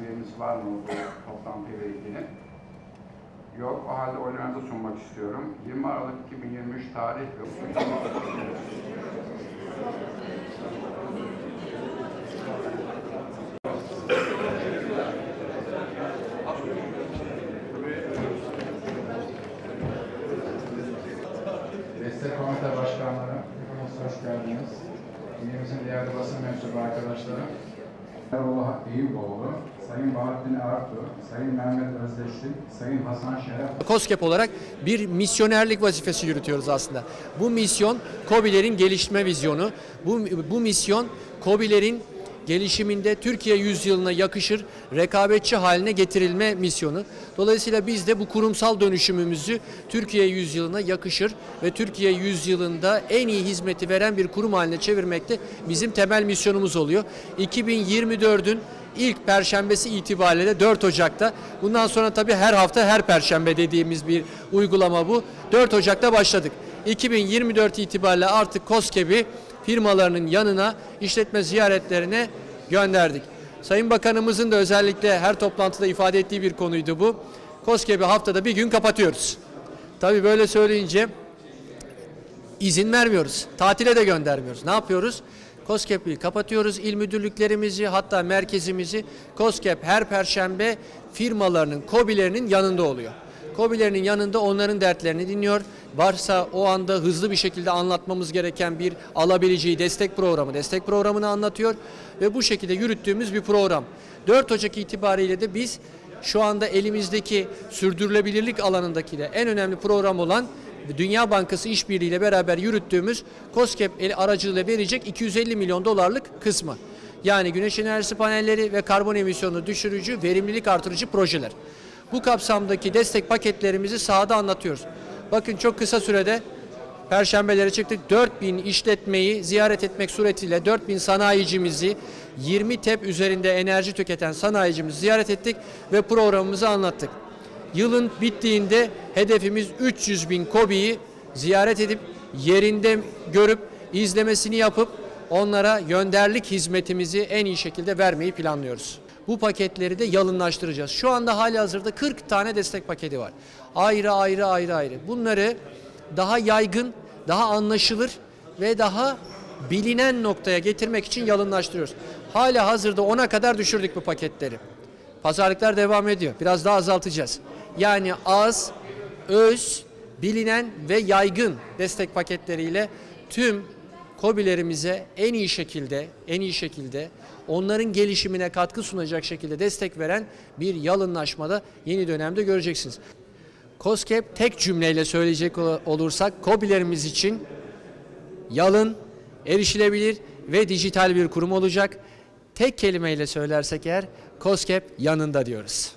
Üyemiz var mı bu toplantıyla ilgili? Yok. O halde oylarınızı sunmak istiyorum. 20 Aralık 2023 tarih ve Destek Komite Başkanları, hepiniz hoş geldiniz. Üyemizin değerli basın mensubu arkadaşları, Erol Eyüboğlu, Sayın Bahattin Artu, Sayın Mehmet Özdeşlik, Sayın Hasan Şeref, COSGAP olarak bir misyonerlik vazifesi yürütüyoruz aslında. Bu misyon KOBİ'lerin gelişme vizyonu. Bu, bu misyon KOBİ'lerin gelişiminde Türkiye yüzyılına yakışır rekabetçi haline getirilme misyonu. Dolayısıyla biz de bu kurumsal dönüşümümüzü Türkiye yüzyılına yakışır ve Türkiye yüzyılında en iyi hizmeti veren bir kurum haline çevirmekte bizim temel misyonumuz oluyor. 2024'ün ilk perşembesi itibariyle de 4 Ocak'ta. Bundan sonra tabii her hafta her perşembe dediğimiz bir uygulama bu. 4 Ocak'ta başladık. 2024 itibariyle artık KOSGEB'i firmalarının yanına işletme ziyaretlerine gönderdik. Sayın Bakanımızın da özellikle her toplantıda ifade ettiği bir konuydu bu. KOSGEB'i haftada bir gün kapatıyoruz. Tabii böyle söyleyince izin vermiyoruz. Tatile de göndermiyoruz. Ne yapıyoruz? COSGAP'i kapatıyoruz. İl müdürlüklerimizi hatta merkezimizi COSGAP her perşembe firmalarının, KOBİ'lerinin yanında oluyor. KOBİ'lerinin yanında onların dertlerini dinliyor. Varsa o anda hızlı bir şekilde anlatmamız gereken bir alabileceği destek programı, destek programını anlatıyor ve bu şekilde yürüttüğümüz bir program. 4 Ocak itibariyle de biz şu anda elimizdeki sürdürülebilirlik alanındaki de en önemli program olan Dünya Bankası işbirliğiyle beraber yürüttüğümüz COSGAP aracılığıyla verecek 250 milyon dolarlık kısmı. Yani güneş enerjisi panelleri ve karbon emisyonu düşürücü, verimlilik artırıcı projeler. Bu kapsamdaki destek paketlerimizi sahada anlatıyoruz. Bakın çok kısa sürede Perşembelere çıktık. 4000 işletmeyi ziyaret etmek suretiyle 4000 sanayicimizi 20 TEP üzerinde enerji tüketen sanayicimizi ziyaret ettik ve programımızı anlattık. Yılın bittiğinde hedefimiz 300 bin KOBİ'yi ziyaret edip yerinde görüp izlemesini yapıp onlara yönderlik hizmetimizi en iyi şekilde vermeyi planlıyoruz. Bu paketleri de yalınlaştıracağız. Şu anda hali hazırda 40 tane destek paketi var. Ayrı ayrı ayrı ayrı. Bunları daha yaygın, daha anlaşılır ve daha bilinen noktaya getirmek için yalınlaştırıyoruz. Hala hazırda 10'a kadar düşürdük bu paketleri. Pazarlıklar devam ediyor. Biraz daha azaltacağız. Yani az, öz, bilinen ve yaygın destek paketleriyle tüm KOBİ'lerimize en iyi şekilde, en iyi şekilde onların gelişimine katkı sunacak şekilde destek veren bir yalınlaşmada yeni dönemde göreceksiniz. COSGAP tek cümleyle söyleyecek ol- olursak KOBİ'lerimiz için yalın, erişilebilir ve dijital bir kurum olacak. Tek kelimeyle söylersek eğer COSGAP yanında diyoruz.